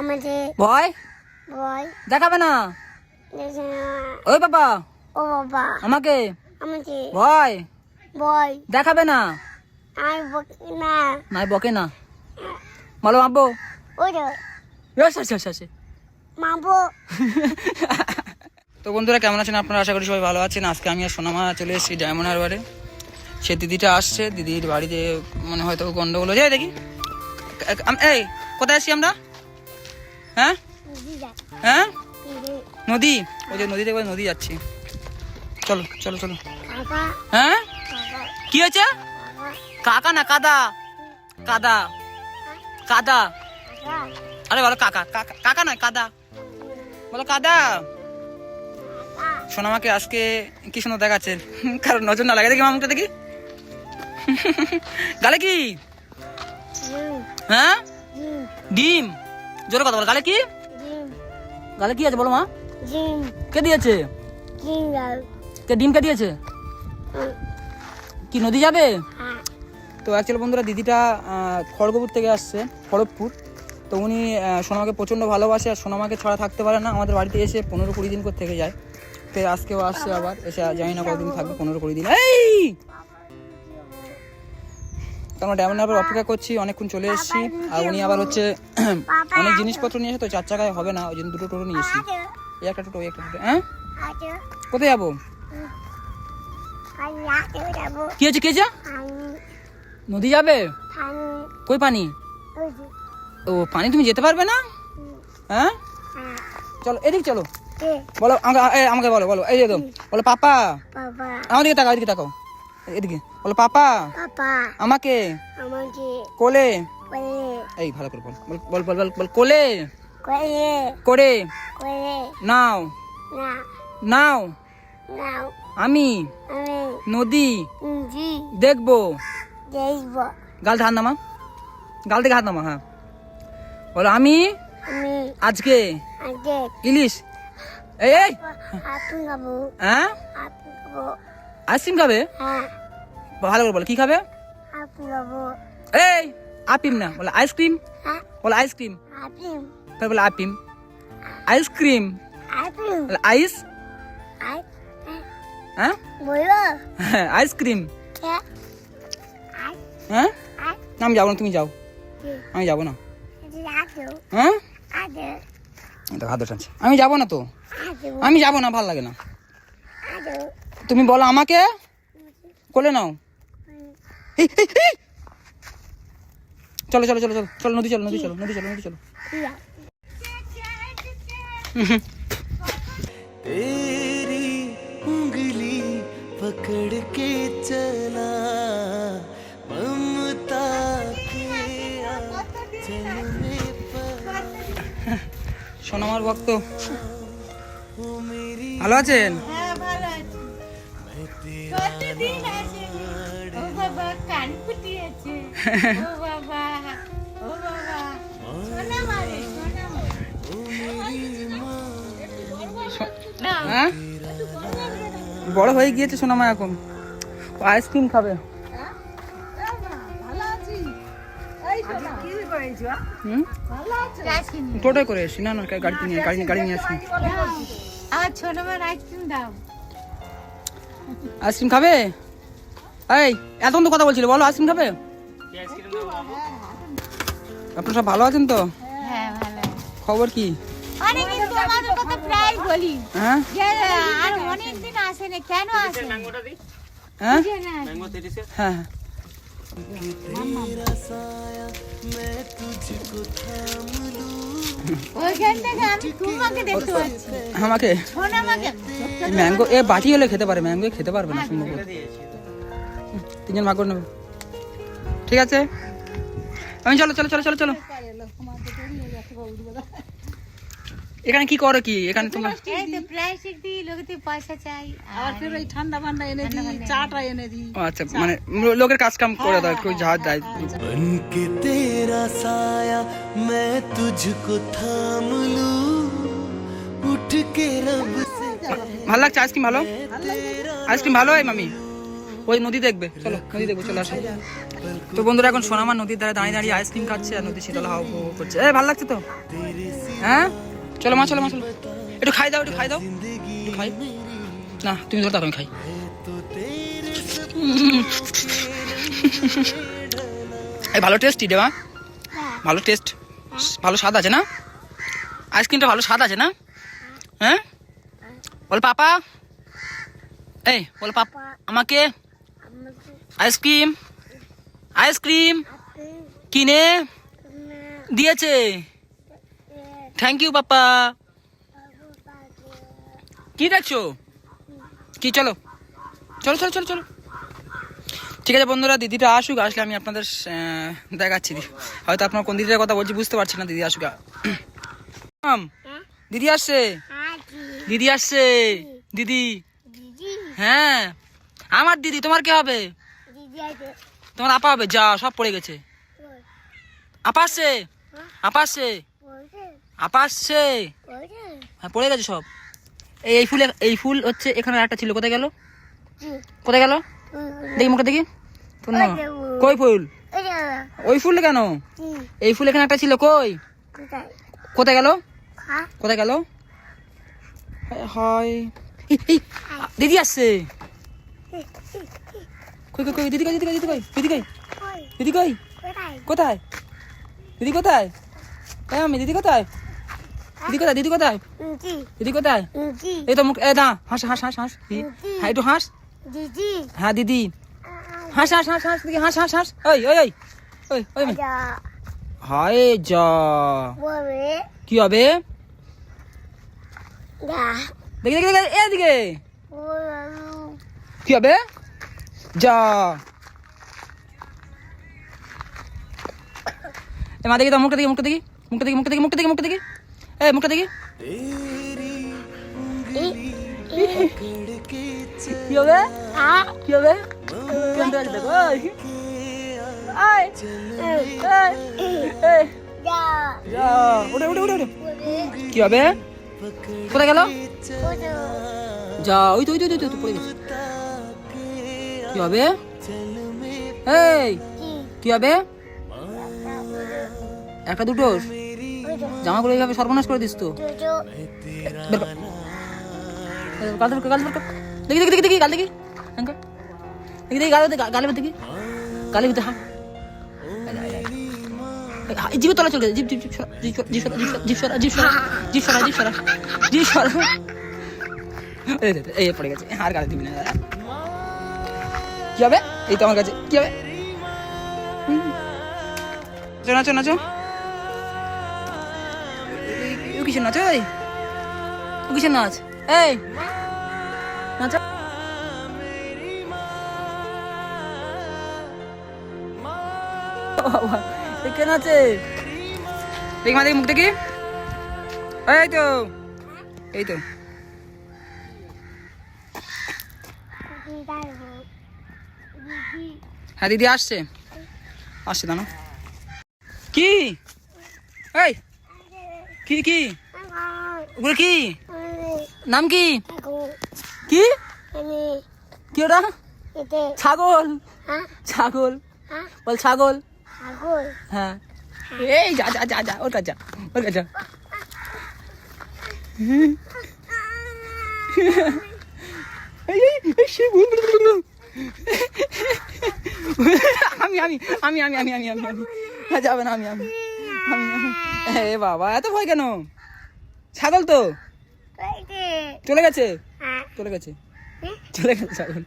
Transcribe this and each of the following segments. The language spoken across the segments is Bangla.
আমাদের ভয় বয়। দেখাবে না? ওই বাবা। ও বাবা। আমাকে? আমাদের ভয় বয়। দেখাবে না? আর বকি না। নাই বকে না। বলো ওই ইয়েস, ইয়েস। মাবো তো বন্ধুরা কেমন আছেন আপনারা? আশা করি সবাই ভালো আছেন। আজকে আমি আর সোনামা চলে এসেছি ডায়মন্ড হারবারে। সে দিদিটা আসছে। দিদির বাড়িতে মনে হয়তো গন্ডগোল হয়ে যায় দেখি। এই কোথায় আসছি আমরা? হ্যাঁ? হ্যাঁ? নদী? ওই যে নদী দেখবে নদী যাচ্ছি। চলো চলো চলো। হ্যাঁ? কি হয়েছে? কাকা না কাদা? কাদা। কাদা। আরে বলো কাকা কাকা নয়, কাদা। বলো কাদা। সোনামাকে আজকে কি সুন্দর দেখাচ্ছে। কারণ নজর না লাগে দেখি মামুটা দেখি। গালে কি? হ্যাঁ? ডিম? জোরে কথা বলো গালে কি? গালে কি আছে বলো মা? কে দিয়েছে? কে ডিম কে দিয়েছে? কি নদী যাবে? হ্যাঁ। তো অ্যাকচুয়ালি বন্ধুরা দিদিটা খড়গপুর থেকে আসছে খড়গপুর। তো উনি সোনামাকে প্রচণ্ড ভালোবাসে আর সোনামাকে ছাড়া থাকতে পারে না। আমাদের বাড়িতে এসে পনেরো কুড়ি দিন করে থেকে যায়। তো আজকেও আসছে আবার এসে জানি না কতদিন থাকবে পনেরো কুড়ি দিন। এই! তো আমরা ডায়মন্ড হারবার অপেক্ষা করছি অনেকক্ষণ চলে এসেছি। আর উনি আবার হচ্ছে অনেক জিনিসপত্র নিয়ে এসে তো চার চাকায় হবে না ওই জন্য দুটো টোটো নিয়ে এসেছি। এই একটা টোটো ওই একটা টোটো হ্যাঁ? কোথায় যাব? কি হয়েছে কে যা নদী যাবে? কই পানি? ও পানি তুমি যেতে পারবে না? হ্যাঁ? চলো এদিকে চলো। বলো আমাকে বলো বলো এই বলো পাপা। আমার দিকে তাকাও এদিকে তাকাও। এদিকে বলো পাপা। পাপা। আমাকে। আমাকে। কোলে। করে এই ভালো করে বল। বল বল বল বল কোলে। করে করে। করে নাও। নাও। নাও। আমি। আমি। নদী। জি দেখব। দেখব। গাল হাত নামা। গাল থেকে হাত নামা হ্যাঁ। বলো আমি। আজকে। ইলিশ। এই হ্যাঁ? আইসক্রিম খাবে? হ্যাঁ। ভালো করে বলো কি খাবে? এই আপিম না বলে আইসক্রিম। হ্যাঁ। বলে আইসক্রিম। তারপর বলে আপিম। আইসক্রিম। আইস। হ্যাঁ? হ্যাঁ, আইসক্রিম। হ্যাঁ? না, আমি যাব না তুমি যাও। আমি যাব না। হ্যাঁ? হাত টানছে। আমি যাব না তো? আমি যাব না ভালো লাগে না। তুমি বলো আমাকে? কোলে নাও। চলো চলো চলো চলো চলো নদী চলো নদী চলো নদী চলো নদী চলো। তেরি উঙ্গলি পকড় কে চলা মমতা কে সোনামার ভক্ত। ভালো আছেন? বড় হয়ে গিয়েছে সোনামা এখন। আইসক্রিম খাবে। টোটোয় করে এসছি না না গাড়িতে নিয়ে গাড়ি নিয়ে গাড়ি নিয়ে আসছি আর ছোট আইসক্রিম দাও। আইসক্রিম খাবে এই এতক্ষণ তো কথা বলছিল বলো আইসক্রিম খাবে আপনারা সব ভালো আছেন তো হ্যাঁ ভালো খবর কি অনেকদিন তোমাদের কথা প্রায় বলি হ্যাঁ যে আর অনেকদিন আসে না কেন আসে না হ্যাঁ বুঝে না হ্যাঁ तेरा साया मैं तुझको थाम लूं আমাকে? সোনা ম্যাঙ্গো এ বাটি হলে খেতে পারে ম্যাঙ্গো খেতে পারবে না সম্ভব। তিনজন ভাগ করে নেবে। ঠিক আছে? আমি চলো চলো চলো চলো চলো। এখানে কি করো কি এখানে তোমরা এই তো প্লাস্টিক দিয়ে লোকেতে পয়সা চাই আর ওই ঠান্ডা ফান্ডা এনে দিই চাটা এনে দিই ও আচ্ছা মানে লোকের কাজ কাম করে দাও কেউ ঝাড় দেয় बन के तेरा साया मैं तुझको थाम लूं उठ के रब से ভালো লাগছে আইসক্রিম ভালো আইসক্রিম ভালো হয় মামি ওই নদী দেখবে চলো নদী দেখবো চলে আসো তো বন্ধুরা এখন সোনামার নদীর ধারে দাঁড়িয়ে দাঁড়িয়ে আইসক্রিম খাচ্ছে আর নদী শীতল হাওয়া উপভোগ করছে এ ভালো লাগছে তো হ্যাঁ চলো মা চলো মা চলো। একটু খাই দাও একটু খাই দাও। খাই। না তুমি ধরতে আমি খাই। এই ভালো টেস্টি দেওয়া ভালো টেস্ট ভালো স্বাদ আছে না? আইসক্রিমটা ভালো স্বাদ আছে না? হ্যাঁ? বল পাপা। এই বল পাপা আমাকে আইসক্রিম আইসক্রিম কিনে দিয়েছে। থ্যাংক ইউ পাপা কি দেখছ? কি, চলো। চলো চলো চলো চলো। ঠিক আছে, বন্ধুরা, দিদিটা আসুক, আসলে আমি আপনাদের দেখাচ্ছি হয়তো আপনার কোন দিদিটার কথা বলছি বুঝতে পারছি না, দিদি আসুক দিদি আসছে? দিদি আসছে? দিদি? হ্যাঁ। আমার দিদি, তোমার কে হবে? তোমার আপা হবে? যা, সব পড়ে গেছে। আপা আসছে? আপা আসছে? আপা আসছে? হ্যাঁ পড়ে গেছে সব। এই ফুলে এই ফুল হচ্ছে এখানে একটা ছিল কোথায় গেল? কোথায় গেল? দেখি মুখে দেখি কই ফুল? ওই ফুল কেন? এই ফুল এখানে একটা ছিল কই? কোথায়? গেল? কোথায় গেল? হয়। দিদি আসছে। কই কই কই দিদি কই দিদি কই দিদি কই দিদি কই? দিদি কই? কোথায়? দিদি কোথায়? কই আমি দিদি কোথায়? দিদি কোথায়? দিদি কোথায়? দিদি কোথায়? জি এই তো মুখ এ দা হাস হাস হাস হাস। হ্যাঁ একটু হাস। দিদি। হ্যাঁ দিদি। হাস হাস হাস হাস দিদি হাস হাস হাস। ওই ওই ওই। ওই ওই হায় যা কি হবে? দেখি দেখি দেখি এদিকে। কি হবে? যা এ মা দেখি তো মুখটা দেখি মুখটা দেখি। মুখটা দেখি মুখটা দেখি মুখটা দেখি মুখটা দেখি। এ মুখটা দেখি। কি হবে? কি হবে? কেমন আছে দেখো? এই, এই, কি হবে? কোথায় গেল? যা ওই তো ওই তো তো, পড়ে গেছে। কি হবে? এই কি হবে? একটা দুটো জামাগুলো এইভাবে সর্বনাশ করে দিস তো। গাল গাল দেখি দেখি দেখি দেখি, গাল দেখি। দেখি দেখি, গাল গালে দেখি। গালে ভিতরে হ্যাঁ। চলে এই পড়ে গেছে। আর গালে দিবি না কি হবে? এই তো আমার কাছে। কি হবে? নাচো নাচো নাচো কিসের নাচ ওই ও কিসের নাচ? এই! নাচো কে নাচে? দেখি মা, দেখি মুখ দেখি। এই তো। এই তো। হ্যাঁ দিদি আসছে। আসছে দাঁড়ো কি? এই! কি কি? ওগুলো কি? নাম কি? কি? কি ওটা? ছাগল। ছাগল। বল ছাগল। হ্যাঁ। এই যা যা যা যা ওটা যা ওটা যা। আমি আমি আমি আমি আমি আমি আমি হ্যাঁ, যাবে না আমি আমি আমি। এ বাবা এত ভয় কেন? ছাগল তো? চলে গেছে? হ্যাঁ। চলে গেছে। চলে গেছে ছাগল।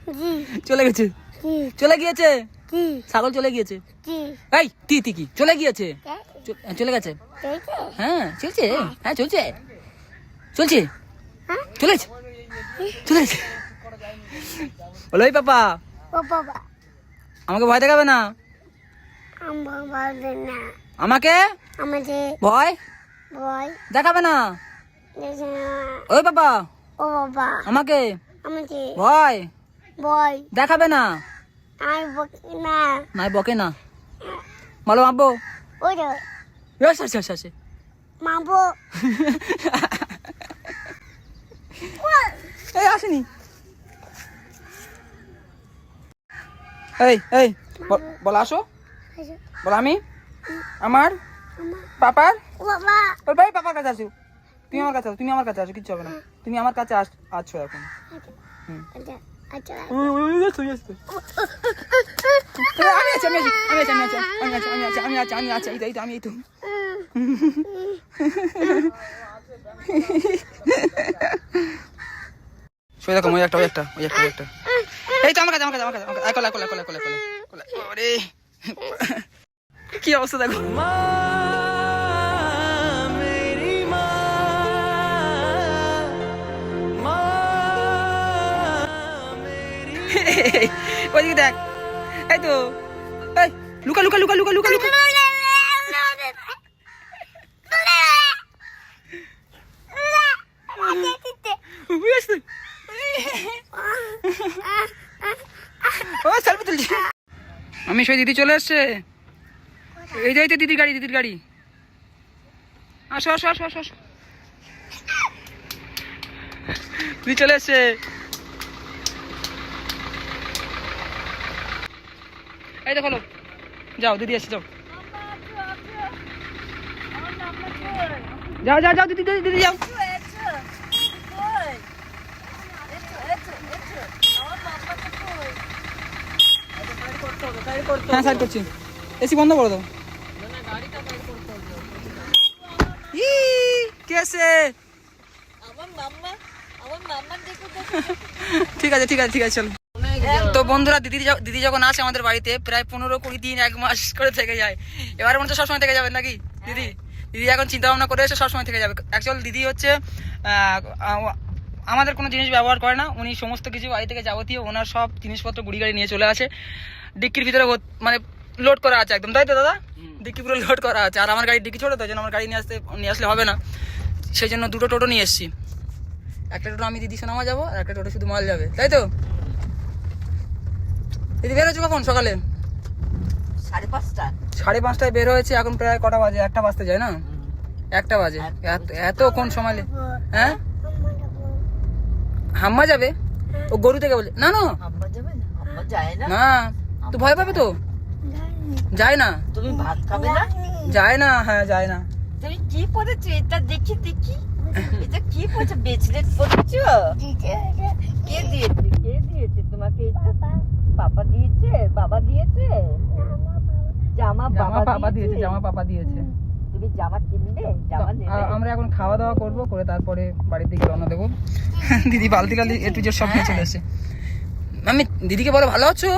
চলে গেছে? চলে গিয়েছে? ছাগল চলে গিয়েছে? এই তি তি কি? চলে গিয়েছে? চলে গেছে। হ্যাঁ চলছে। হ্যাঁ চলছে। চলছে? হ্যাঁ? চলেছে চলেছে বলো এই পাপা। আমাকে ভয় দেখাবে না। বাবা না আমাকে আমাদের ভয় দেখাবে না। ওই পাপা ও বাবা। আমাকে? আমাদের ভয় বয়। দেখাবে না? আর বকি না। নাই বকে না। বলো মাবো ওই মাবো এই আসেনি। এই এই বল আসো। বল আমি? আমার পাপার তোর ভাই পাপার কাছে আসো তুমি আমার কাছে আসো তুমি আমার কাছে আসো কিচ্ছু হবে না তুমি আমার কাছে আস আছো এখন ওই একটা ওই একটা এই তো আমার কাছে আমার কাছে আমার কাছে আমার কাছে কি অবস্থা দেখো ওইদিকে দেখ এই তো এই লুকা লুকা লুকা লুকা লুকা লুকা ও সেলফি তুলছি আমি সেই দিদি চলে আসছে এই যাইতে দিদির গাড়ি দিদির গাড়ি। আসো আসো আসো আসো আসো। দিদি চলে এসছে। এই দেখো। যাও দিদি এসে যাও। যাও যাও যাও দিদি দিদি দিদি যাও। হ্যাঁ সাইড করছি। এসি বন্ধ করে দাও। কে আছে? ঠিক আছে ঠিক আছে ঠিক আছে চলো। তো বন্ধুরা দিদি দিদি যখন আসে আমাদের বাড়িতে প্রায় পনেরো কুড়ি দিন এক মাস করে থেকে যায়। এবার মনে হচ্ছে সবসময় থেকে যাবেন নাকি দিদি? দিদি এখন চিন্তা ভাবনা করে এসে সবসময় থেকে যাবে। অ্যাকচুয়াল দিদি হচ্ছে আমাদের কোনো জিনিস ব্যবহার করে না। উনি সমস্ত কিছু বাড়ি থেকে যাবতীয় ওনার সব জিনিসপত্র গুড়ি গাড়ি নিয়ে চলে আসে। ডিক্কির ভিতরে মানে লোড করা আছে একদম তাই তো দাদা? ডিক্কি পুরো লোড করা আছে। আর আমার গাড়ি ডিক্কি ছোটো তো জন্য আমার গাড়ি নিয়ে আসতে নিয়ে আসলে হবে না। সেই জন্য দুটো টোটো নিয়ে এসেছি। একটা টোটো আমি দিদি সোনামা যাব আর একটা টোটো শুধু মাল যাবে। তাই তো? দিদি বের হচ্ছে কখন সকালে? সাড়ে পাঁচটা। সাড়ে পাঁচটায় বের হয়েছে এখন প্রায় কটা বাজে? একটা বাজতে যায় না? একটা বাজে। এত- কোন সময় হ্যাঁ? হাম্মা যাবে? ও গরু থেকে বলে না না। না? না? না। তো ভয় পাবে তো? যায় না। তুমি ভাত খাবে না? যায় না হ্যাঁ যায় না। তুমি কি পরেছো এটা দেখি দেখি। এটা কি পরেছো বেচলেট পরেছো কে দিয়েছে? কে দিয়েছে? তোমাকে এটা পাপা দিয়েছে? বাবা দিয়েছে? জামা বাবা। পাপা দিয়েছে? জামা পাপা দিয়েছে। তুমি জামা কিনলে? জামা নেবে। আমরা এখন খাওয়া দাওয়া করব করে তারপরে বাড়ির দিকে রওনা দেবো। দিদি বালতি গালি একটু যে সব নিয়ে চলে এসে আমি দিদিকে বলো ভালো আছো?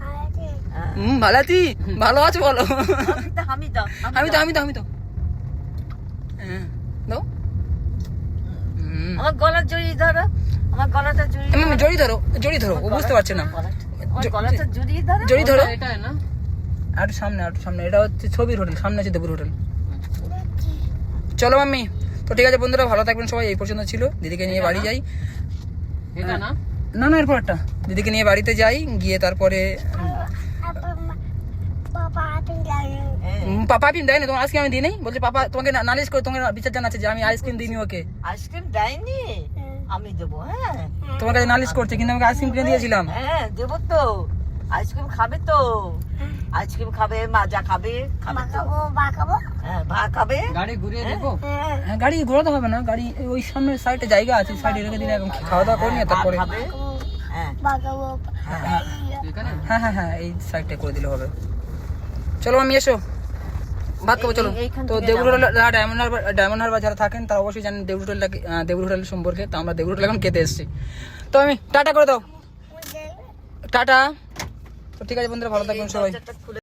হ্যাঁ। হুম ভালো আছি। ভালো আছো বলো। আমি তো। আমি তো আমি তো আমি তো আমি তো হ্যাঁ দাও হুম। আমার গলা জড়িয়ে ধরো আমার গলাটা জড়িয়ে এমনি জড়ি ধরো জড়ি ধরো ও বুঝতে পারছে না। গলাটা জড়িয়ে ধরো। জড়ি ধরো। এটা না। আর একটু সামনে আর একটু সামনে এটা হচ্ছে ছবির হোটেল সামনে আছে দেবুর হোটেল। চলো মাম্মি তো ঠিক আছে বন্ধুরা ভালো থাকবেন সবাই এই পর্যন্ত ছিল। দিদিকে নিয়ে বাড়ি যাই। এটা না? না না এরপর একটা। দিদিকে নিয়ে বাড়িতে যাই গিয়ে তারপরে বাবা তুমি জানো হ্যাঁ। উম, পাপা আইসক্রিম দেয় না তোমার আজকে আমি দিই নাই বলছে পাপা তোমাকে না- নালিশ করে তোমাকে বিচার জানাচ্ছে যে আমি আইসক্রিম দিইনি ওকে। আইসক্রিম দেয়নি? আমি দেবো হ্যাঁ। তোমার কাছে নালিশ করছে কিন্তু আমাকে আইসক্রিম কিনে দিয়েছিলাম। হ্যাঁ দেবো তো। আইসক্রিম খাবে তো। আইসক্রিম খাবে মাজা খাবে খাবে তো। হ্যাঁ ভাত খাবে। গাড়ি ঘুরিয়ে দেখো হ্যাঁ। হ্যাঁ গাড়ি ঘোরাতে হবে না গাড়ি ওই সামনের সাইডে জায়গা আছে সাইডে রেখে দিলে এখন খাওয়া দাওয়া করে নিয়ে তারপরে। খাবে। হ্যাঁ। হ্যাঁ হ্যাঁ। হ্যাঁ এই সাইডটা করে দিলে হবে। চলো আমি এসো। ভাত খাব চলো। তো থেকে দেবুর হোটেল ডায়মন্ড হারবার ডায়মন্ড হারবার যারা থাকেন তারা অবশ্যই জানেন দেবুর হোটেল দেবুর হোটেল সম্পর্কে। তো আমরা দেবুর হোটেল এখন খেতে এসেছি। তো আমি টাটা করে দাও। টাটা। তো ঠিক আছে বন্ধুরা ভালো থাকবেন সবাই।